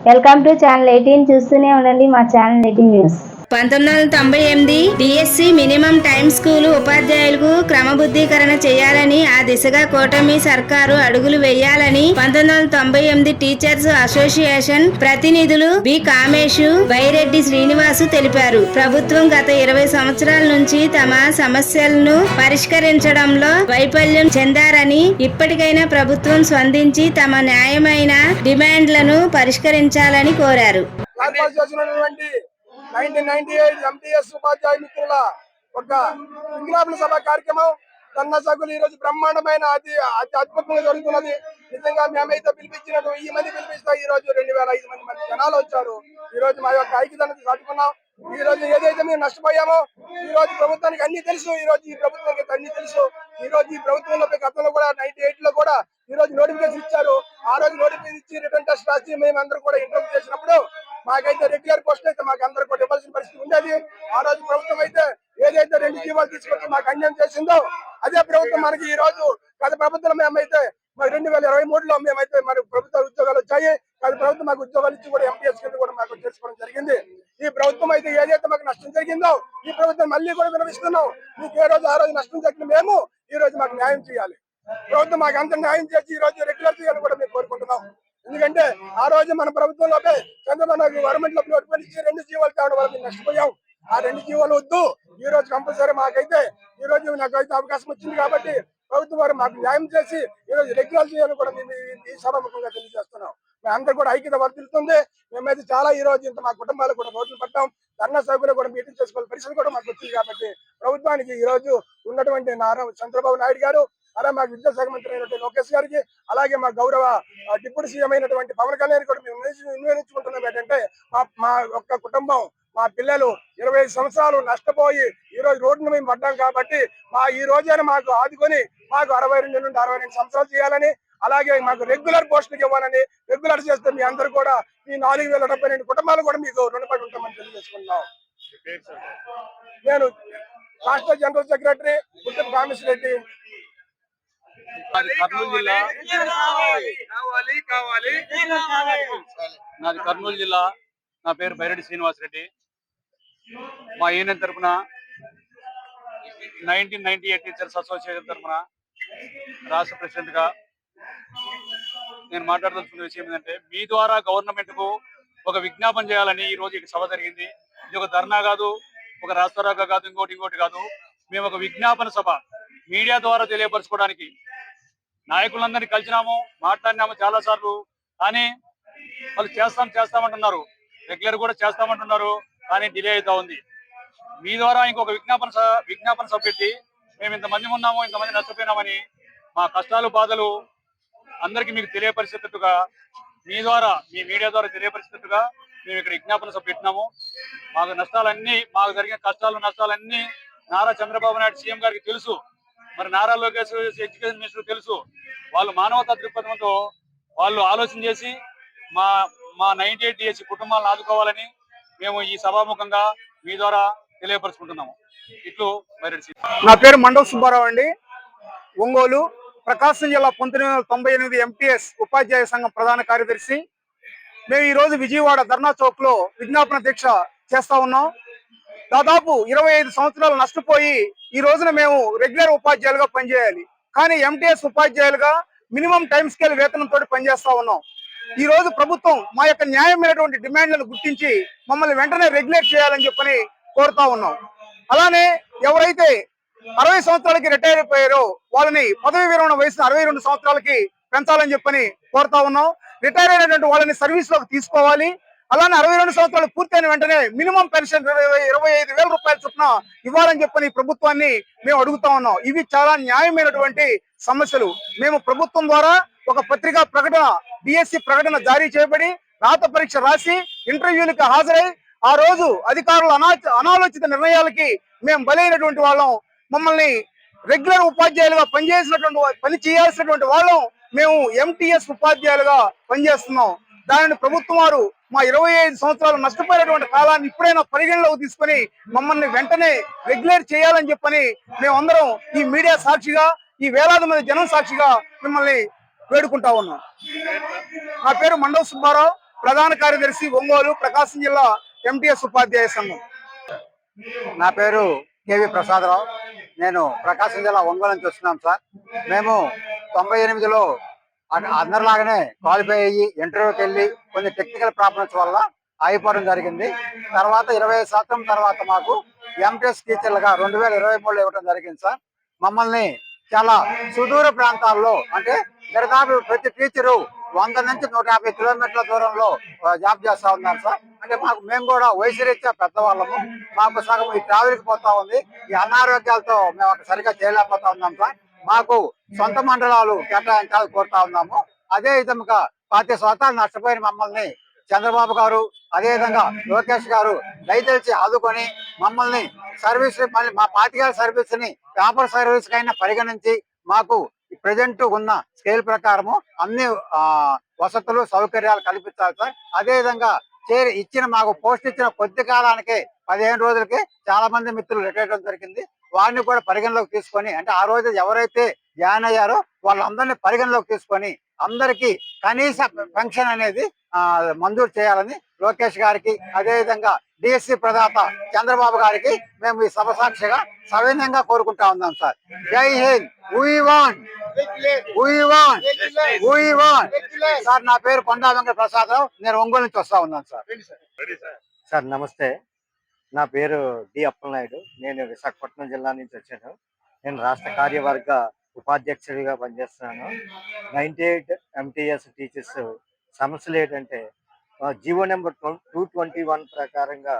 Welcome to channel eighteen చూస్తూనే ఉండండి మా ఛానల్ ఎయిటీన్ న్యూస్. పంతొమ్మిది వందల తొంభై ఎనిమిది డిఎస్సి మినిమం టైం స్కూలు ఉపాధ్యాయులకు క్రమబద్ధీకరణ చేయాలని ఆ దిశగా కూటమి సర్కారు అడుగులు వేయాలని పంతొమ్మిది వందల తొంభై ఎనిమిది టీచర్స్ అసోసియేషన్ ప్రతినిధులు బి. కామేశు వైరెడ్డి శ్రీనివాసు తెలిపారు. ప్రభుత్వం గత ఇరవై సంవత్సరాల నుంచి తమ సమస్యలను పరిష్కరించడంలో వైఫల్యం చెందారని ఇప్పటికైనా ప్రభుత్వం స్పందించి తమ న్యాయమైన డిమాండ్లను పరిష్కరించాలని కోరారు. ఒక విజ్ఞాపన సభ కార్యక్రమం కన్నా సగులు ఈ రోజు బ్రహ్మాండమైన అతి అతి అద్భుతంగా జరుగుతున్నది. నిజంగా మేమైతే పిలిపించినట్టు ఈ మంది పిలిపిస్తే ఈ రోజు రెండు వేల ఐదు మంది మంది జనాలు వచ్చారు. ఈ రోజు మా యొక్క ఐక్యతను చాటుకున్నాం ఈ రోజు ఏదైతే మేము నష్టపోయామో ఈ రోజు ప్రభుత్వానికి అన్ని తెలుసు. ఈ రోజు ఈ ప్రభుత్వానికి అన్ని తెలుసు. ఈ రోజు ఈ ప్రభుత్వంలో గతంలో కూడా నైన్టీ ఎయిట్లో కూడా ఈ రోజు నోటిఫికేషన్ ఇచ్చారు. ఆ రోజు నోటిఫికేషన్ ఇచ్చి రిటర్న్ టెస్ట్ రాసి మేము అందరూ కూడా ఇంటర్వ్యూ చేసినప్పుడు మాకైతే రెగ్యులర్ పోస్ట్ అయితే మాకు అందరూ కూడా ఇవ్వాల్సిన పరిస్థితి ఉండేది. ఆ రోజు ప్రభుత్వం అయితే ఏదైతే రెండు జీవాలు తీసుకొచ్చి మాకు అన్యాయం చేసిందో అదే ప్రభుత్వం మనకి ఈ రోజు గత ప్రభుత్వం మేమైతే మరి రెండు వేల ఇరవై మూడులో మేమైతే మరి ప్రభుత్వ ఉద్యోగాలు వచ్చాయి. కానీ ప్రభుత్వం మాకు ఉద్యోగాలు ఇచ్చి కూడా ఎంపీఎస్ కింద కూడా మాకు చేసుకోవడం జరిగింది. ఈ ప్రభుత్వం అయితే ఏదైతే మాకు నష్టం జరిగిందో ఈ ప్రభుత్వం మళ్ళీ కూడా వినవిస్తున్నాం. మీకు ఏ రోజు ఆ రోజు నష్టం జరిగిన మేము ఈ రోజు మాకు న్యాయం చేయాలి. ప్రభుత్వం మాకు అంత న్యాయం చేసి ఈ రోజు రెగ్యులర్ చేయాలని కూడా మేము కోరుకుంటున్నాం. ఎందుకంటే ఆ రోజు మన ప్రభుత్వంలోపే చంద్రబాబు గవర్నమెంట్లో ఇచ్చి రెండు జీవాలు తేవడం వల్ల మేము నష్టపోయాం. ఆ రెండు జీవాలు వద్దు. ఈ రోజు కంపల్సరీ మాకైతే ఈ రోజు నాకైతే అవకాశం వచ్చింది కాబట్టి ప్రభుత్వం వారు మాకు న్యాయం చేసి ఈ రోజు రెగ్యులర్ చేయాలని కూడా మేము ఈ- సభాముఖంగా తెలియజేస్తున్నాం. మేము అందరూ కూడా ఐక్యత వర్తిల్తుంది మేమైతే చాలా ఈ రోజు ఇంత మా కుటుంబాలు కూడా రోడ్లు పట్టాం ధర్నా సభ్యులు కూడా మీటింగ్ చేసుకోవాలి పరిస్థితి కూడా మాకు వచ్చింది కాబట్టి ప్రభుత్వానికి ఈ రోజు ఉన్నటువంటి నారా చంద్రబాబు నాయుడు గారు అలా మా విద్యాశాఖ మంత్రి అయినటువంటి లోకేష్ గారికి అలాగే మా గౌరవ డిప్యూటీ సీఎం అయినటువంటి పవన్ కళ్యాణ్ కూడా మేము విన్నవించు- ఏంటంటే మా మా యొక్క కుటుంబం మా పిల్లలు ఇరవై ఐదు సంవత్సరాలు నష్టపోయి ఈ రోజు రోడ్డును మేము పడ్డాం కాబట్టి మా ఈ రోజైనా మాకు ఆదుకొని మాకు అరవై రెండు నుండి అరవై రెండు సంవత్సరాలు చేయాలని అలాగే మాకు రెగ్యులర్ పోస్టులు ఇవ్వాలని రెగ్యులర్ చేస్తే మీ అందరూ కూడా ఈ నాలుగు వేల డెబ్బై రెండు కుటుంబాలు కూడా మీకు రుణపడి ఉంటామని తెలియజేసుకున్నాం నేను రాష్ట్ర జనరల్ సెక్రటరీ గుంటూరు కామేశ్వర రెడ్డి. కర్నూలు జిల్లా. నాది కర్నూలు జిల్లా. నా పేరు బైరెడ్డి శ్రీనివాస్ రెడ్డి మా యూనియన్ తరఫున nineteen ninety eight teachers association తరఫున రాష్ట్ర ప్రెసిడెంట్గా నేను మాట్లాడదలుచుకున్న విషయం ఏంటంటే మీ ద్వారా గవర్నమెంట్కు ఒక విజ్ఞాపన చేయాలని ఈ రోజు సభ జరిగింది. ఇది ఒక ధర్నా కాదు ఒక రాస్తారోగా కాదు ఇంకోటి ఇంకోటి కాదు. మేము ఒక విజ్ఞాపన సభ మీడియా ద్వారా తెలియపరచుకోవడానికి నాయకులందరినీ కలిసినాము మాట్లాడినాము చాలా సార్లు కానీ వాళ్ళు చేస్తాం చేస్తామంటున్నారు రెగ్యులర్ కూడా చేస్తామంటున్నారు కానీ డిలే అవుతా ఉంది. మీ ద్వారా ఇంకొక విజ్ఞాపన విజ్ఞాపన సభ మేము ఇంతమంది ఉన్నాము ఇంతమంది నష్టపోయినామని మా కష్టాలు బాధలు అందరికీ మీకు తెలియపరిచేటట్టుగా మీ ద్వారా మీ మీడియా ద్వారా తెలియపరిచేటట్టుగా మేము ఇక్కడ విజ్ఞాపన సభ పెట్టినాము. మాకు నష్టాలన్నీ మాకు జరిగిన కష్టాలు నష్టాలన్నీ నారా చంద్రబాబు నాయుడు సీఎం గారికి తెలుసు. మరి నారా లోకేష్ ఎడ్యుకేషన్ మినిస్టర్ తెలుసు. వాళ్ళు మానవతా దృక్పథంతో వాళ్ళు ఆలోచన చేసి మా మా నైన్టీ ఎయిట్ డిఎస్సి కుటుంబాలను ఆదుకోవాలని మేము ఈ సభాముఖంగా మీ ద్వారా తెలియపరుచుకుంటున్నాము. ఇట్లు బైరెడ్డి నా పేరు మండవ సుబ్బారావు అండి. ఒంగోలు ప్రకాశం జిల్లా పంతొమ్మిది వందల తొంభై ఎనిమిది ఎంపీఎస్ ఉపాధ్యాయ సంఘం ప్రధాన కార్యదర్శి. మేము ఈ రోజు విజయవాడ ధర్నా చౌక్లో విజ్ఞాపన దీక్ష చేస్తా ఉన్నాం. దాదాపు ఇరవై ఐదు సంవత్సరాలు నష్టపోయి ఈ రోజున మేము రెగ్యులర్ ఉపాధ్యాయులుగా పనిచేయాలి. కానీ ఎంటీఎస్ ఉపాధ్యాయులుగా మినిమం టైం స్కేల్ వేతనంతో పనిచేస్తా ఉన్నాం. ఈ రోజు ప్రభుత్వం మా యొక్క న్యాయమైనటువంటి డిమాండ్లను గుర్తించి మమ్మల్ని వెంటనే రెగ్యులేట్ చేయాలని చెప్పని కోరుతా ఉన్నాం. అలానే ఎవరైతే అరవై సంవత్సరాలకి రిటైర్ అయిపోయారో వాళ్ళని పదవి విరమణ వయసు అరవై రెండు సంవత్సరాలకి పెంచాలని చెప్పని కోరుతా ఉన్నాం. రిటైర్ అయినటువంటి వాళ్ళని సర్వీస్లోకి తీసుకోవాలి. అలానే అరవై రెండు సంవత్సరాలు పూర్తయిన వెంటనే మినిమం పెన్షన్ ఇరవై ఇరవై ఐదు వేల రూపాయల చొప్పున ఇవ్వాలని చెప్పని ప్రభుత్వాన్ని మేము అడుగుతా ఉన్నాం. ఇవి చాలా న్యాయమైనటువంటి సమస్యలు. మేము ప్రభుత్వం ద్వారా ఒక పత్రికా ప్రకటన డిఎస్సి ప్రకటన జారీ చేయబడి రాత పరీక్ష రాసి ఇంటర్వ్యూలకు హాజరై ఆ రోజు అధికారుల అనాలోచిత నిర్ణయాలకి మేము బలైనటువంటి వాళ్ళం. మమ్మల్ని రెగ్యులర్ ఉపాధ్యాయులుగా పనిచేసినటువంటి పని చేయాల్సినటువంటి వాళ్ళం. మేము ఎంటీఎస్ ఉపాధ్యాయులుగా పనిచేస్తున్నాం. దానిని ప్రభుత్వం వారు మా ఇరవై ఐదు సంవత్సరాలు నష్టపోయినటువంటి కాలాన్ని ఇప్పుడైనా పరిగణలోకి తీసుకొని మమ్మల్ని వెంటనే రెగ్యులేట్ చేయాలని చెప్పని మేమందరం ఈ మీడియా సాక్షిగా ఈ వేలాది మంది జనం సాక్షిగా మిమ్మల్ని వేడుకుంటా ఉన్నాం. నా పేరు మండవ సుబ్బారావు ప్రధాన కార్యదర్శి ఒంగోలు ప్రకాశం జిల్లా ఎంటీఎస్ ఉపాధ్యాయ సంఘం. నా పేరు కేవి ప్రసాదరావు. నేను ప్రకాశం జిల్లా ఒంగోలు నుంచి వస్తున్నాం సార్. మేము తొంభై ఎనిమిదిలో అన్- అందరిలాగానే క్వాలిఫై అయ్యి ఇంటర్వ్యూకి వెళ్ళి కొన్ని టెక్నికల్ ప్రాబ్లమ్స్ వల్ల ఆగిపోవడం జరిగింది. తర్వాత ఇరవై శాతం తర్వాత మాకు ఎంటీఎస్ టీచర్లుగా రెండు వేల ఇరవై మూడులో ఇవ్వడం జరిగింది సార్. మమ్మల్ని చాలా సుదూర ప్రాంతాల్లో అంటే దరిదాపు ప్రతి టీచరు వంద నుంచి నూట యాభై కిలోమీటర్ల దూరంలో జాబ్ చేస్తా ఉన్నారు సార్. అంటే మాకు మేము కూడా వయసు రీత్యా పెద్దవాళ్ళము. మాకు సగం ఈ ట్రావెల్కి పోతా ఉంది. ఈ అనారోగ్యాలతో మేము అక్కడ సరిగ్గా చేయలేకపోతా ఉన్నాం సార్. మాకు సొంత మండలాలు కేటాయించాలని కోరుతా ఉన్నాము. అదే విధముగా పాతి స్వతాలు నష్టపోయిన మమ్మల్ని చంద్రబాబు గారు అదే విధంగా లోకేష్ గారు దయచేసి ఆదుకొని మమ్మల్ని సర్వీస్ మళ్ళీ మా పార్టీల సర్వీస్ని పేపర్ సర్వీస్ కైనా పరిగణించి మాకు ప్రజెంట్ ఉన్న స్కేల్ ప్రకారము అన్ని వసతులు సౌకర్యాలు కల్పించాలి సార్. అదే విధంగా చేరి ఇచ్చిన మాకు పోస్ట్ ఇచ్చిన కొద్ది కాలానికి పదిహేను రోజులకి చాలా మంది మిత్రులు రిటైర్ అవ్వడం జరిగింది. వారిని కూడా పరిగణలోకి తీసుకొని అంటే ఆ రోజు ఎవరైతే జాయిన్ అయ్యారో వాళ్ళందరినీ పరిగణలోకి తీసుకొని అందరికీ కనీస పెన్షన్ అనేది ఆ, మంజూరు చేయాలని లోకేష్ గారికి అదే విధంగా డిఎస్సి ప్రదాత చంద్రబాబు గారికి మేము ఈ సభ సాక్షిగా సవినయంగా కోరుకుంటా ఉన్నాం సార్. జై హింద్. సార్ నా పేరు కొండా వెంకట ప్రసాదరావు నేను ఒంగోలు నుంచి వస్తా ఉన్నాను సార్. సార్ నమస్తే. నా పేరు డి అప్పలనాయుడు. నేను విశాఖపట్నం జిల్లా నుంచి వచ్చాను. నేను రాష్ట్ర కార్యవర్గ ఉపాధ్యక్షుడిగా పనిచేస్తున్నాను. నైన్టీ ఎయిట్ ఎంటీఎస్ టీచర్స్ సమస్యలు ఏంటంటే GO number two twenty one ప్రకారంగా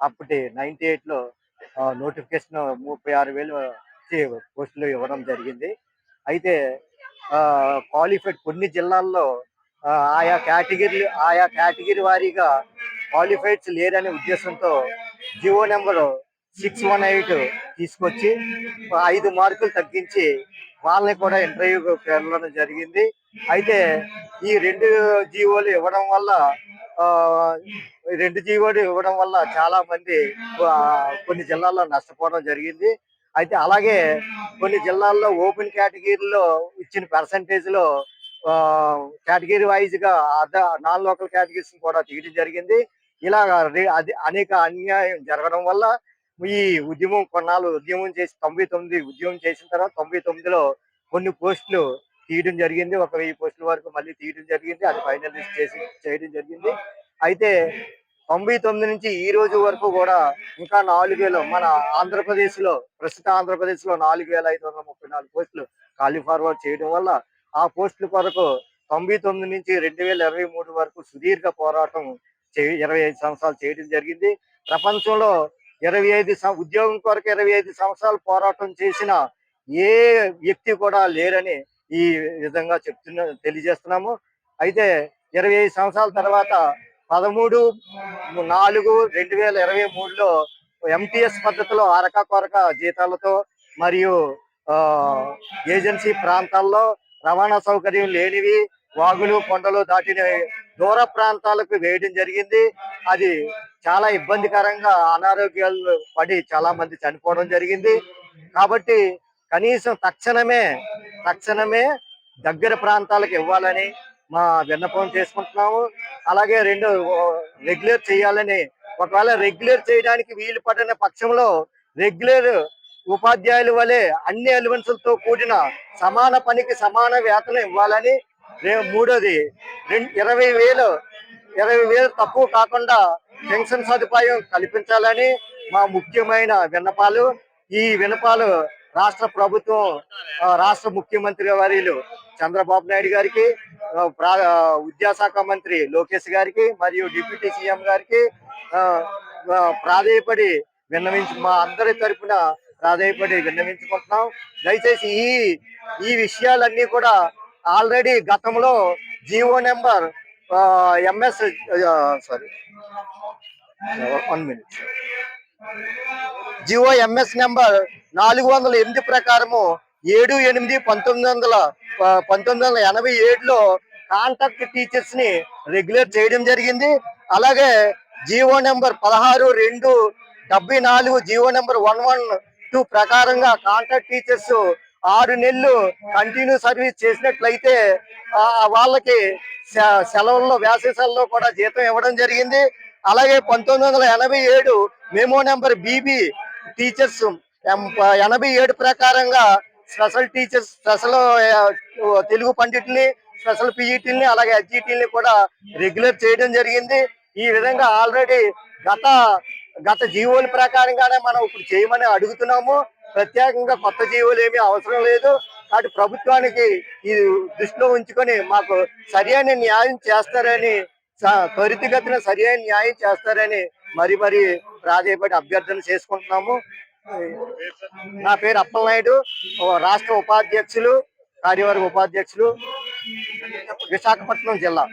అప్పటి నైన్టీ ఎయిట్లో నోటిఫికేషన్ ముప్పై ఆరు వేలు పోస్టులు ఇవ్వడం జరిగింది. అయితే క్వాలిఫైడ్ కొన్ని జిల్లాల్లో ఆయా కేటగిరీలు ఆయా కేటగిరీ వారీగా క్వాలిఫైడ్స్ లేరనే ఉద్దేశంతో GO number six one eight తీసుకొచ్చి ఐదు మార్కులు తగ్గించి వాళ్ళని కూడా ఇంటర్వ్యూకి వెళ్ళడం జరిగింది. అయితే ఈ రెండు జీవోలు ఇవ్వడం వల్ల ఆ, ఈ రెండు జీవోలు ఇవ్వడం వల్ల చాలా మంది కొన్ని జిల్లాల్లో నష్టపోవడం జరిగింది. అయితే అలాగే కొన్ని జిల్లాల్లో ఓపెన్ కేటగిరీలో ఇచ్చిన పర్సంటేజ్లో కేటగిరీ వైజ్గా అర్ధ నాన్ లోకల్ కేటగిరీస్ కూడా తీయడం జరిగింది. ఇలా అనేక అన్యాయం జరగడం వల్ల ఈ ఉద్యమం కొన్నాళ్ళు ఉద్యమం చేసి తొంభై తొమ్మిది ఉద్యమం చేసిన తర్వాత తొంభై తొమ్మిదిలో కొన్ని పోస్టులు తీయడం జరిగింది. ఒక వెయ్యి పోస్టుల వరకు మళ్ళీ తీయడం జరిగింది. అది ఫైనల్ చేసి చేయడం జరిగింది. అయితే తొంభై తొమ్మిది నుంచి ఈ రోజు వరకు కూడా ఇంకా నాలుగు వేలు మన ఆంధ్రప్రదేశ్లో ప్రస్తుత ఆంధ్రప్రదేశ్లో నాలుగు వేల ఐదు వందల ముప్పై నాలుగు పోస్టులు ఖాళీ ఫార్వర్డ్ చేయడం వల్ల ఆ పోస్టుల కొరకు తొంభై తొమ్మిది నుంచి రెండు వేల ఇరవై మూడు వరకు సుదీర్ఘ పోరాటం చే- ఇరవై ఐదు సంవత్సరాలు చేయడం జరిగింది. ప్రపంచంలో ఇరవై ఐదు ఉద్యోగం కొరకు ఇరవై ఐదు సంవత్సరాలు పోరాటం చేసిన ఏ వ్యక్తి కూడా లేరని ఈ విధంగా చెప్తున్న తెలియజేస్తున్నాము. అయితే ఇరవై ఐదు సంవత్సరాల తర్వాత పదమూడు నాలుగు రెండు వేల ఇరవై మూడులో ఎంటీఎస్ పద్ధతిలో అరక కొరక జీతాలతో మరియు ఆ, ఏజెన్సీ ప్రాంతాల్లో రవాణా సౌకర్యం లేనివి వాగులు కొండలు దాటిన దూర ప్రాంతాలకు వేయడం జరిగింది. అది చాలా ఇబ్బందికరంగా అనారోగ్యాలు పడి చాలా మంది చనిపోవడం జరిగింది. కాబట్టి కనీసం తక్షణమే తక్షణమే దగ్గర ప్రాంతాలకు ఇవ్వాలని మా విన్నపం చేసుకుంటున్నాము. అలాగే రెండు రెగ్యులర్ చేయాలని ఒకవేళ రెగ్యులర్ చేయడానికి వీలు పడిన పక్షంలో రెగ్యులర్ ఉపాధ్యాయుల వలె అన్ని ఎలిమెంట్స్లతో కూడిన సమాన పనికి సమాన వేతనం ఇవ్వాలని రేపు మూడోది. రెండు ఇరవై వేలు ఇరవై వేలు తక్కువ కాకుండా పెన్షన్ సదుపాయం కల్పించాలని మా ముఖ్యమైన విన్నపాలు. ఈ విన్నపాలు రాష్ట్ర ప్రభుత్వం రాష్ట్ర ముఖ్యమంత్రి వారిలు చంద్రబాబు నాయుడు గారికి ప్రా- విద్యాశాఖ మంత్రి లోకేష్ గారికి మరియు డిప్యూటీ సీఎం గారికి ప్రాధేయపడి విన్నవించి మా అందరి తరఫున ప్రాధాయపడి విన్నవించుకుంటున్నాం. దయచేసి ఈ ఈ విషయాలన్నీ కూడా ఆల్రెడీ గతంలో GO number MS sorry one minute GO MS number నాలుగు వందల ఎనిమిది ప్రకారము ఏడు ఎనిమిది పంతొమ్మిది వందల పంతొమ్మిది వందల ఎనభై ఏడులో కాంట్రాక్ట్ టీచర్స్ని రెగ్యులేట్ చేయడం జరిగింది. అలాగే జియో నెంబర్ పదహారు రెండు డెబ్బై నాలుగు GO number one one two ప్రకారంగా కాంట్రాక్ట్ టీచర్స్ ఆరు నెలలు కంటిన్యూ సర్వీస్ చేసినట్లయితే వాళ్ళకి సె- సెలవుల్లో వేసవి కూడా జీతం ఇవ్వడం జరిగింది. అలాగే పంతొమ్మిది వందల ఎనభై ఏడు మెమో నెంబర్ బీబీ టీచర్స్ ఎం- ఎనభై ఏడు ప్రకారంగా స్పెషల్ టీచర్స్ స్పెషల్ తెలుగు పండితుల్ని స్పెషల్ పీఈటీని అలాగే హెచ్ఈటీని కూడా రెగ్యులర్ చేయడం జరిగింది. ఈ విధంగా ఆల్రెడీ గత గత జీవోల ప్రకారంగానే మనం ఇప్పుడు చేయమని అడుగుతున్నాము. ప్రత్యేకంగా కొత్త జీవోలు ఏమీ అవసరం లేదు. కాబట్టి ప్రభుత్వానికి ఈ దృష్టిలో ఉంచుకొని మాకు సరైన న్యాయం చేస్తారని త్వరితగతిన సరైన న్యాయం చేస్తారని మరి మరి ప్రాధాయపడి అభ్యర్థన చేసుకుంటున్నాము. నా పేరు అప్పలనాయుడు. రాష్ట్ర ఉపాధ్యక్షులు కార్యవర్గ ఉపాధ్యక్షులు విశాఖపట్నం జిల్లా.